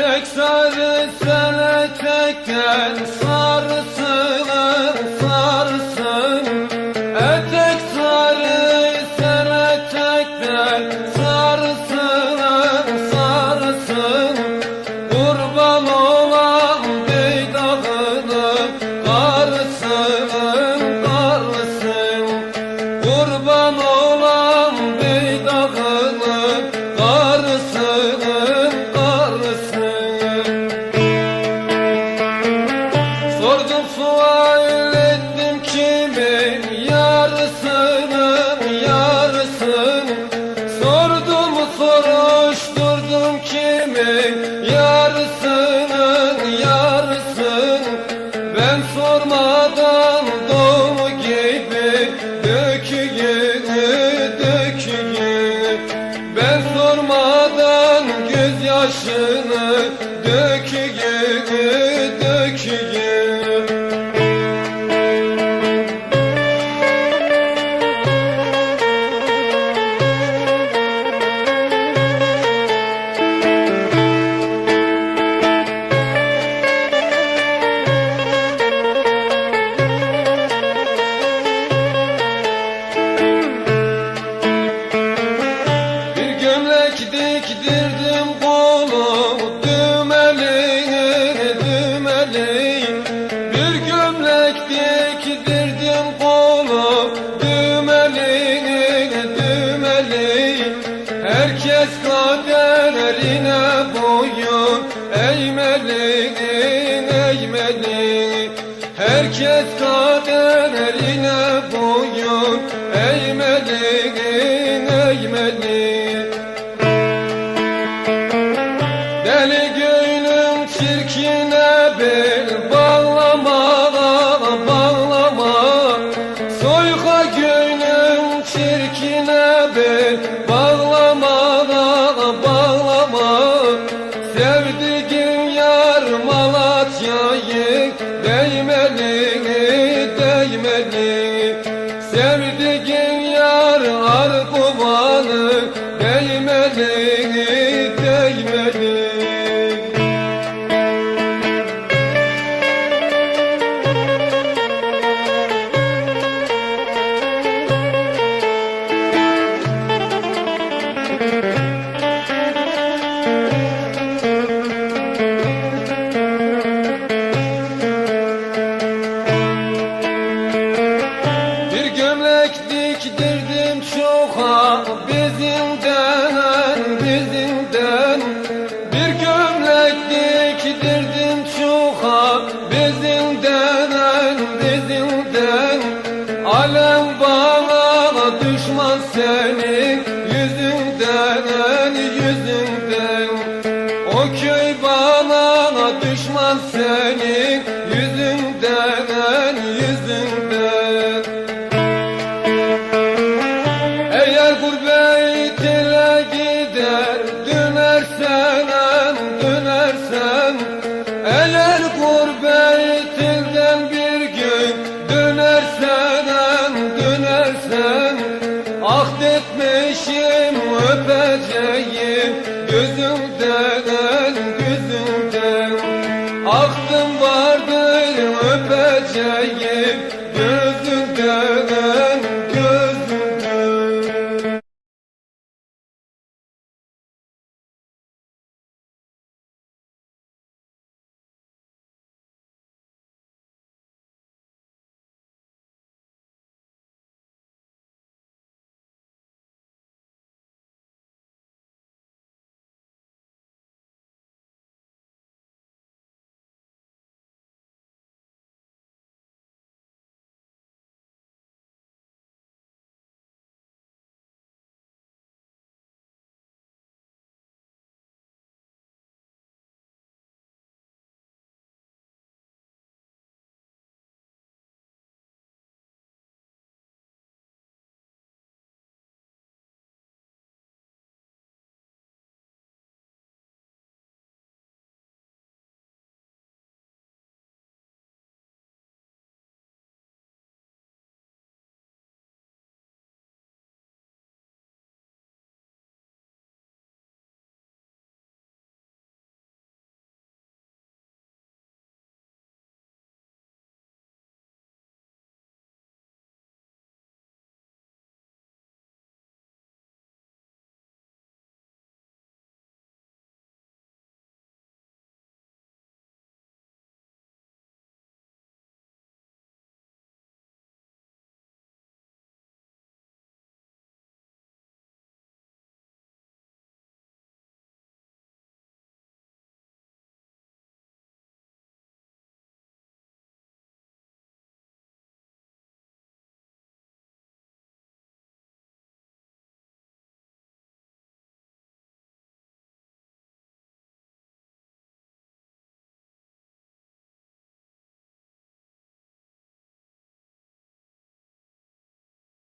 Tek tekrar etsene tekrar sarsına Ben sormadan Herkes kaderine boyun eğmeli eğmeli Deli gönlüm çirkine bel bağlama bağlama. Soyka gönlüm çirkine bel bağlama bağlama. Sevdiğim gömlek diktirdim çoğa bizimden bizimden Bir gömlek diktirdim çoğa bizimden bizimden Alem bana düşman senin yüzünden yüzünden. O köy bana düşman senin yüzünden yüzünden Ahd etmişim öpeceğim gözümden gözümden Aklım vardır öpeceğim.